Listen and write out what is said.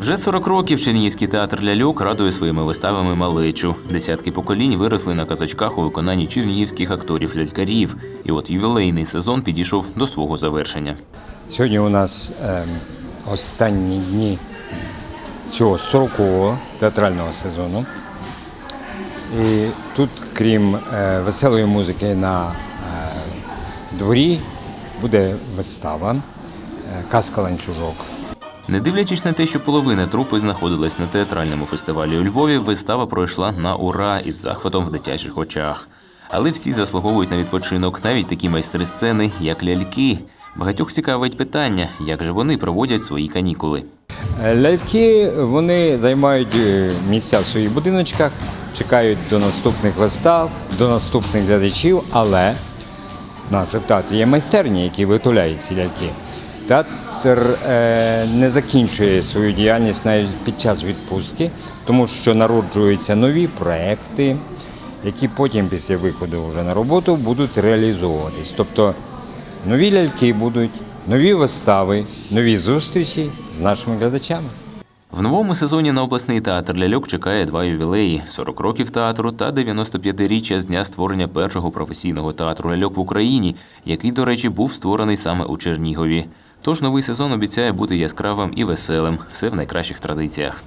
Вже 40 років Чернігівський театр ляльок радує своїми виставами малечу. Десятки поколінь виросли на казачках у виконанні чернігівських акторів-лялькарів. І от ювілейний сезон підійшов до свого завершення. Сьогодні у нас ем, останні дні цього 40-го театрального сезону. І тут, крім е, веселої музики на е, дворі, буде вистава е, Казка ланцюжок. Не дивлячись на те, що половина трупи знаходилась на театральному фестивалі у Львові, вистава пройшла на ура із захватом в дитячих очах. Але всі заслуговують на відпочинок, навіть такі майстри сцени, як ляльки. Багатьох цікавить питання, як же вони проводять свої канікули. Ляльки вони займають е, місця в своїх будиночках, чекають до наступних вистав, до наступних глядачів, але в театрі є майстерні, які виготовляють ці ляльки. Театр е, не закінчує свою діяльність навіть під час відпустки, тому що народжуються нові проекти, які потім після виходу вже на роботу будуть реалізовуватись. Тобто нові ляльки будуть, нові вистави, нові зустрічі з нашими глядачами. В новому сезоні на обласний театр ляльок чекає два ювілеї: 40 років театру та 95-річчя з дня створення першого професійного театру ляльок в Україні, який, до речі, був створений саме у Чернігові. Тож новий сезон обіцяє бути яскравим і веселим, все в найкращих традиціях.